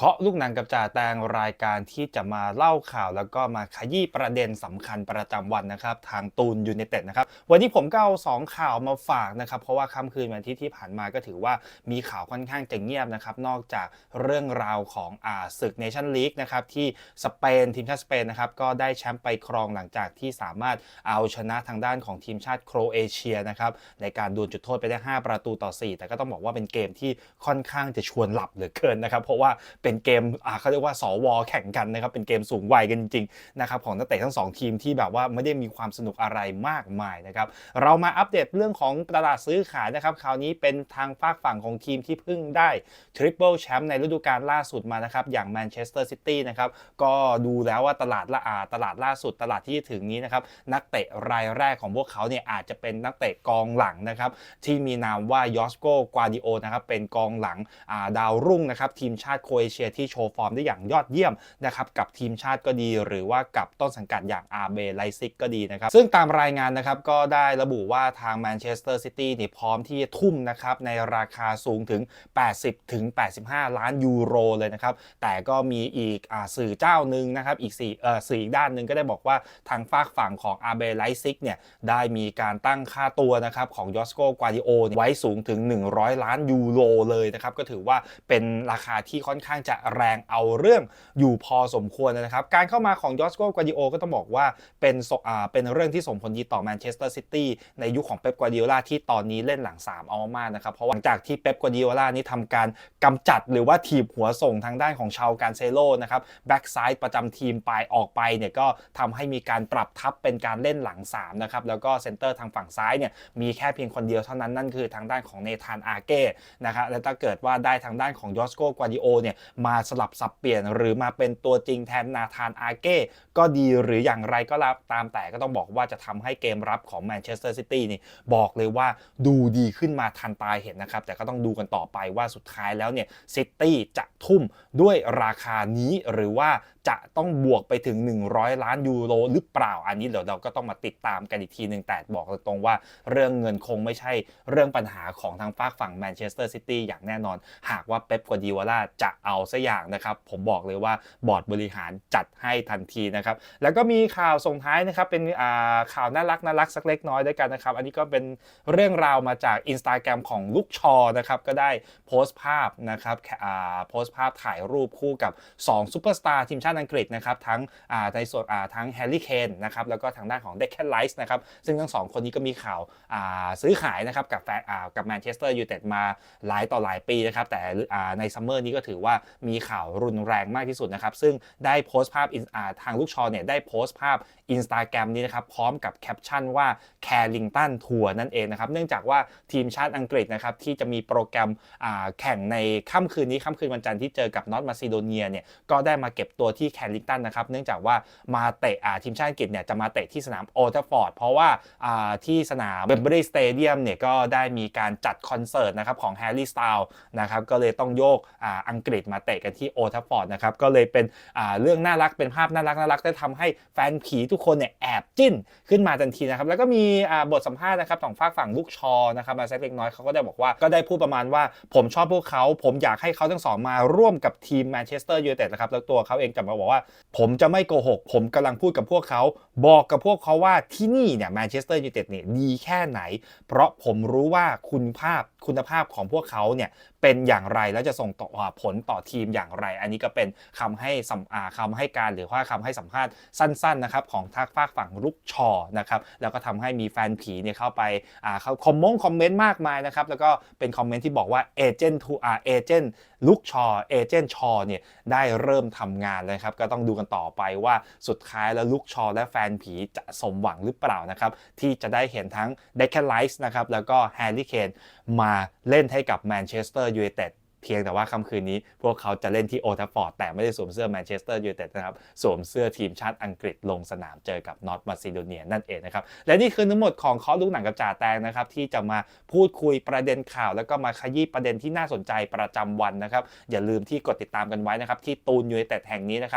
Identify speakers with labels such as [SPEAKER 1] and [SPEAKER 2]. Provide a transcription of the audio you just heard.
[SPEAKER 1] เคาะลูกหนังกับจ่าแตงรายการที่จะมาเล่าข่าวแล้วก็มาขยี้ประเด็นสำคัญประจำวันนะครับ ทางตูนยูเนเต็ดนะครับ วันนี้ผมก็เอาสองข่าวมาฝากนะครับ เพราะว่าค่ำคืนวันที่ที่ผ่านมาก็ถือว่ามีข่าวค่อนข้างจะเงียบนะครับ นอกจากเรื่องราวของอ่าศึกเนชั่นลีกนะครับที่สเปนทีมชาติสเปนนะครับก็ได้แชมป์ไปครองหลังจากที่สามารถเอาชนะทางด้านของทีมชาติโครเอเชียนะครับในการดวลจุดโทษไปได้ 5 ประตูต่อ 4 แต่ก็ต้องบอกว่าเป็นเกมที่ค่อนข้างจะชวนหลับเหลือเกินนะครับเพราะว่าเป็นเกมอาเขาเรียกว่าสวแข่งกันนะครับเป็นเกมสูงวัยกันจริงๆนะครับของนักเตะทั้งสองทีมที่แบบว่าไม่ได้มีความสนุกอะไรมากมายนะครับเรามาอัปเดตเรื่องของตลาดซื้อขายนะครับคราวนี้เป็นทางฝากฝั่งของทีมที่เพิ่งได้ทริปเปิลแชมป์ในฤดูกาลล่าสุดมานะครับอย่างแมนเชสเตอร์ซิตี้นะครับก็ดูแล้วว่าตลาดละอาตลาดล่าสุดตลาดที่ถึงนี้นะครับนักเตะรายแรกของพวกเขาเนี่ยอาจจะเป็นนักเตะกองหลังนะครับที่มีนามว่ายอสโกกวาดิโอนะครับเป็นกองหลังดาวรุ่งนะครับทีมชาติโคเอเชียที่โชว์ฟอร์มได้อย่างยอดเยี่ยมนะครับกับทีมชาติก็ดี หรือว่ากับต้นสังกัดอย่างอาเบไลซิกก็ดีนะครับซึ่งตามรายงานนะครับก็ได้ระบุว่าทางแมนเชสเตอร์ซิตี้นี่พร้อมที่จะทุ่มนะครับในราคาสูงถึง 80ถึง85 ล้านยูโรเลยนะครับแต่ก็มีอีกอสื่อเจ้าหนึ่งนะครับอีก4เอ่อสื่ออีกด้านหนึ่งก็ได้บอกว่าทางฝากฝั่งของอาเบไลซิกเนี่ยได้มีการตั้งค่าตัวนะครับของยอสโกกวาดิโอไว้สูงถึง 100 ล้านยูโรเลยนะครับก็ถือว่าเป็นราคาที่ค่อนข้างจะแรงเอาเรื่องอยู่พอสมควรนะครับ การเข้ามาของยอสโกกวาดิโอก็ต้องบอกว่าเป็นอ่าเป็นเรื่องที่ส่งผลดีต่อแมนเชสเตอร์ซิตี้ในยุคของเป๊ปกวาดิโอลาที่ตอนนี้เล่นหลัง 3 เอามากนะครับ เพราะว่าหลังจากที่เป๊ปกวาดิโอลานี้ทำการกำจัดหรือว่าถีบหัวส่งทางด้านของชาวการเซโลนะครับแบ็กซ้ายประจำทีมไปออกไปเนี่ยก็ทำให้มีการปรับทับเป็นการเล่นหลัง3นะครับแล้วก็เซนเตอร์ทางฝั่งซ้ายเนี่ยมีแค่เพียงคนเดียวเท่านั้นนั่นคือทางด้านของเนธานอาเก้นะครับและถ้าเกิดว่าได้ทางด้านของยอสโกกวาดิโอเนี่ยมาสลับสับเปลี่ยน หรือมาเป็นตัวจริงแทนนาธานอาเก้ก็ดีหรืออย่างไรก็รับตามแต่ก็ต้องบอกว่าจะทำให้เกมรับของแมนเชสเตอร์ซิตี้นี่บอกเลยว่าดูดีขึ้นมาทันตาเห็นนะครับ แต่ก็ต้องดูกันต่อไปว่าสุดท้ายแล้วเนี่ยซิตี้จะทุ่มด้วยราคานี้หรือว่าจะต้องบวกไปถึง 100 ล้านยูโรหรือเปล่าอันนี้เดี๋ยวเราก็ต้องมาติดตามกันอีกทีหนึ่งแต่บอกตรงๆว่าเรื่องเงินคงไม่ใช่เรื่องปัญหาของทางฝากฝั่งแมนเชสเตอร์ซิตี้อย่างแน่นอน หากว่าเป๊ปกวาดิโอลาจะเอาซะอย่างนะครับ ผมบอกเลยว่าบอร์ดบริหารจัดให้ทันทีนะครับ แล้วก็มีข่าวส่งท้ายนะครับ เป็นข่าวน่ารักน่ารักสักเล็กน้อยด้วยกันนะครับ อันนี้ก็เป็นเรื่องราวมาจาก Instagram ของลูกชอนะครับ ก็ได้โพสต์ภาพนะครับโพสต์ภาพถ่ายรูปคู่กับ2ซูเปอร์สตาร์ทีมชาติอังกฤษนะครับ ทั้งในส่วนทั้งแฮร์รี่เคนนะครับ แล้วก็ทางด้านของเด็กแคทไลท์นะครับ ซึ่งทั้งสองคนนี้ก็มีข่าวซื้อขายนะครับกับแฟนกับแมนเชสเตอร์ยูไนเต็ดมาหลายต่อหลายปีนะครับ แต่ในซัมเมอร์นี้ก็ถือว่ามีข่าวรุนแรงมากที่สุดนะครับ ซึ่งได้โพสต์ภาพอ่าทางลูกชอเนี่ยได้โพสต์ภาพ Instagram นี้นะครับพร้อมกับแคปชั่นว่า Carrington Tour นั่นเองนะครับเนื่องจากว่าทีมชาติอังกฤษนะครับที่จะมีโปรแกรมอ่าแข่งในค่ำคืนนี้ค่ำคืนวันจันทร์ที่เจอกับนอตมาซิโดเนียเนี่ยก็ได้มาเก็บตัวที่แคริงตันนะครับเนื่องจากว่ามาเตะอ่าทีมชาติอังกฤษเนี่ยจะมาเตะที่สนามโอลด์แทฟฟอร์ดเพราะว่าอ่าที่สนามเบมเบอรี่สเตเดียมเนี่ยก็ได้มีการจัดคอนเสิร์ตนะครับของแฮร์รี่สไตล์นะครับก็เลยต้องโยกอ่าอังกฤษมาเตะกันที่โอลด์แทฟฟอร์ดนะครับก็เลยเป็นเรื่องน่ารักเป็นภาพน่ารักน่ารักที่ทำให้แฟนผีทุกคนเนี่ยแอบจิ้นขึ้นมาทันทีนะครับแล้วก็มีบทสัมภาษณ์นะครับของฝากฝั่งลูกชอนะครับมาแซกเล็กน้อยเขาก็ได้บอกว่าก็ได้พูดประมาณว่าผมชอบพวกเขา ผมอยากให้เขาทั้งสองมาร่วมกับทีมแมนเชสเตอร์ยูไนเต็ดนะครับแล้วตัวเขาเองจะมาบอกว่า ผมจะไม่โกหก ผมกำลังพูดกับพวกเขาบอกกับพวกเขาว่าที่นี่เนี่ยแมนเชสเตอร์ยูไนเต็ดเนี่ยดีแค่ไหน เพราะผมรู้ว่าคุณภาพคุณภาพของพวกเขาเนี่ยเป็นอย่างไรแล้วจะส่งต่อผลต่อทีมอย่างไร อันนี้ก็เป็นคำให้สัมอ่าคำให้การหรือว่าคำให้สัมภาษณ์สั้นๆนะครับของทักฝากฝั่งลูกชอนะครับแล้วก็ทำให้มีแฟนผีเนี่ยเข้าไปอ่าเขาคอมมงคอมเมนต์มากมายนะครับแล้วก็เป็นคอมเมนต์ที่บอกว่าเอเจนต์ทูอาเอเจนต์ลูกชอเอเจนต์ชอเนี่ยได้เริ่มทำงานแล้วครับก็ต้องดูกันต่อไปว่าสุดท้ายแล้วลูกชอและแฟนผีจะสมหวังหรือเปล่านะครับที่จะได้เห็นทั้งเดคแคนไลส์นะครับแล้วก็แฮร์รี่เคนมาเล่นให้กับแมนเชสเตอร์ยูไนเต็ดเพียงแต่ว่าค่ำคืนนี้พวกเขาจะเล่นที่โอทัฟฟอร์ดแต่ไม่ได้สวมเสื้อแมนเชสเตอร์ยูไนเต็ดนะครับ สวมเสื้อทีมชาติอังกฤษลงสนามเจอกับนอตมาซิโดเนียนั่นเองนะครับ และนี่คือทั้งหมดของข้อลูกหนังกับจ่าแตงนะครับ ที่จะมาพูดคุยประเด็นข่าว แล้วก็มาขยี้ประเด็นที่น่าสนใจประจำวันนะครับ อย่าลืมที่กดติดตามกันไว้นะครับที่ตูนยูไนเต็ดแห่งนี้นะครับ